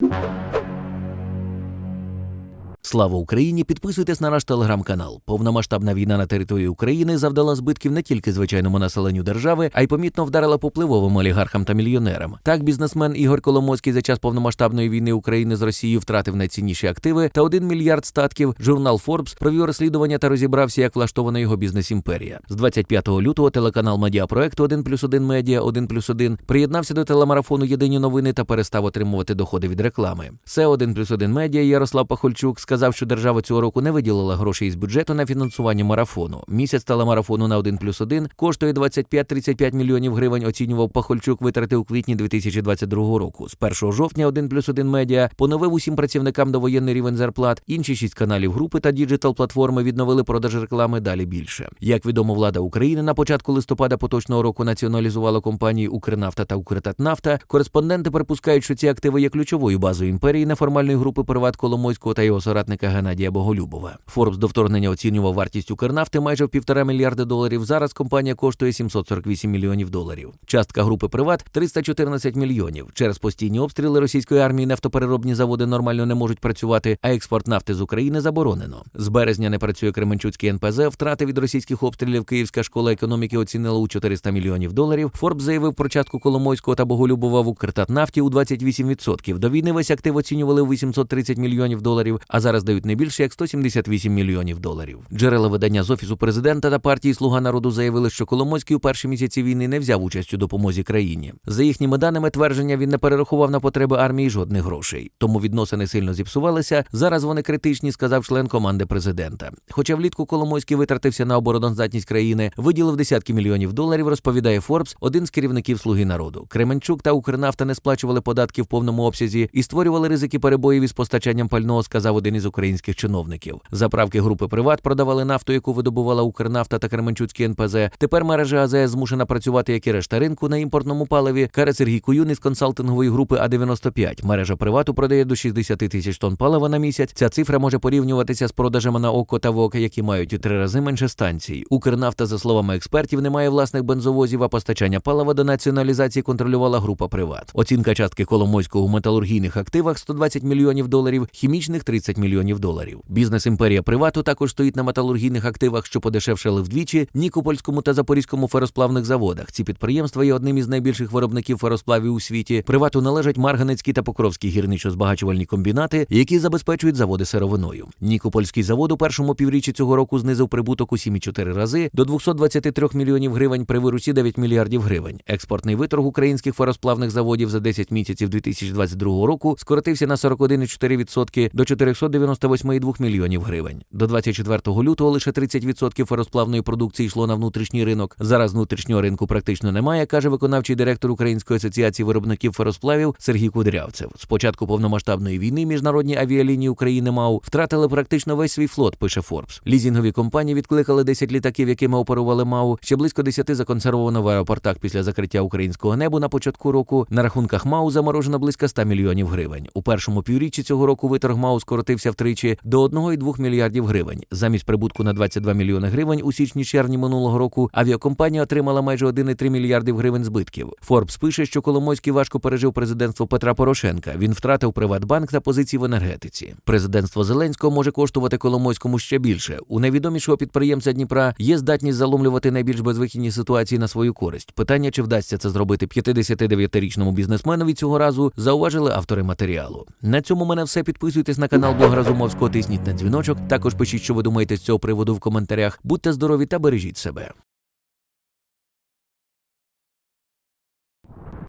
you. Слава Україні! Підписуйтесь на наш телеграм-канал. Повномасштабна війна на території України завдала збитків не тільки звичайному населенню держави, а й помітно вдарила по впливовим олігархам та мільйонерам. Так, бізнесмен Ігор Коломойський за час повномасштабної війни України з Росією втратив найцінніші активи та 1 мільярд статків. Журнал Forbes провів розслідування та розібрався, як влаштована його бізнес-імперія. З 25 лютого телеканал медіапроекту 1 плюс 1 медіа 1 плюс 1 приєднався до телемарафону Єдині новини та перестав отримувати доходи від реклами. Це 1 плюс 1 медіа Ярослав Пахольчук сказав, що держава цього року не виділила грошей із бюджету на фінансування марафону. Місяць телемарафону на 1 плюс 1 коштує 25-35 мільйонів гривень. Оцінював Пахольчук витрати у квітні 2022 року. З 1 жовтня 1 плюс 1 медіа поновив усім працівникам довоєнний рівень зарплат. Інші шість каналів групи та діджитал платформи відновили продаж реклами далі більше. Як відомо, влада України на початку листопада поточного року націоналізувала компанії Укрнафта та Укртатнафта. Кореспонденти припускають, що ці активи є ключовою базою імперії неформальної групи Приват Коломойського та його соратника Геннадія Боголюбова. Форбс до вторгнення оцінював вартість Укрнафти майже в півтора мільярди доларів. Зараз компанія коштує 748 мільйонів доларів. Частка групи Приват 314 мільйонів. Через постійні обстріли російської армії нафтопереробні заводи нормально не можуть працювати, а експорт нафти з України заборонено. З березня не працює Кременчуцький НПЗ. Втрати від російських обстрілів Київська школа економіки оцінила у 400 мільйонів доларів. Форбс заявив про частку Коломойського та Боголюбова в Укртатнафті у 28%. До війни весь актив оцінювали у 830 мільйонів доларів, а зараз дають не більше як 178 мільйонів доларів. Джерела видання з офісу президента та партії Слуга народу заявили, що Коломойський у перші місяці війни не взяв участь у допомозі країні. За їхніми даними твердження, він не перерахував на потреби армії жодних грошей. Тому відносини сильно зіпсувалися. Зараз вони критичні, сказав член команди президента. Хоча влітку Коломойський витратився на обороноздатність країни, виділив десятки мільйонів доларів, розповідає Форбс, один з керівників Слуги народу. Кременчук та Укрнафта не сплачували податки в повному обсязі і створювали ризики перебоїв із постачанням пального, сказав один із українських чиновників. Заправки групи Приват продавали нафту, яку видобувала Укрнафта та Кременчуцький НПЗ. Тепер мережа АЗС змушена працювати, як і решта ринку на імпортному паливі. Каже Сергій Куюн із консалтингової групи А95. Мережа Привату продає до 60 тисяч тонн палива на місяць. Ця цифра може порівнюватися з продажами на ОКО та ВОК, які мають три рази менше станцій. Укрнафта, за словами експертів, не має власних бензовозів, а постачання палива до націоналізації контролювала група Приват. Оцінка частки Коломойського у металургійних активах 120 мільйонів доларів, хімічних 30 мільйонів доларів. Бізнес імперія Привату також стоїть на металургійних активах, що подешевшали вдвічі, Нікопольському та Запорізькому феросплавних заводах. Ці підприємства є одним із найбільших виробників феросплавів у світі. Привату належать Марганецькі та Покровські гірничо-збагачувальні комбінати, які забезпечують заводи сировиною. Нікопольський завод у першому півріччі цього року знизив прибуток у 7,4 рази до 223 мільйонів гривень при вирусі 9 мільярдів гривень. Експортний виторг українських феросплавних заводів за 10 місяців 2022 року скоротився на 41,4% до 498,2 мільйонів гривень. До 24 лютого лише 30% феросплавної продукції йшло на внутрішній ринок. Зараз внутрішнього ринку практично немає, каже виконавчий директор Української асоціації виробників феросплавів Сергій Кудрявцев. З початку повномасштабної війни міжнародні авіалінії України МАУ втратили практично весь свій флот. Пише Форбс. Лізінгові компанії відкликали 10 літаків, якими оперували МАУ. Ще близько 10 законсервовано в аеропортах після закриття українського небу на початку року. На рахунках МАУ заморожено близько 100 мільйонів гривень. У першому півріччі цього року виторг МАУ скоротився втричі до 1,2 мільярдів гривень. Замість прибутку на 22 мільйони гривень у січні-червні минулого року авіакомпанія отримала майже 1,3 мільярдів гривень збитків. Форбс пише, що Коломойський важко пережив президентство Петра Порошенка. Він втратив Приватбанк та позиції в енергетиці. Президентство Зеленського може коштувати Коломойському ще більше. У найвідомішого підприємця Дніпра є здатність заломлювати найбільш безвихідні ситуації на свою користь. Питання, чи вдасться це зробити 59-річному бізнесменові цього разу, зауважили автори матеріалу. На цьому мене все. Підписуйтесь на канал Блог Разумовського, тисніть на дзвіночок. Також пишіть, що ви думаєте з цього приводу в коментарях. Будьте здорові та бережіть себе.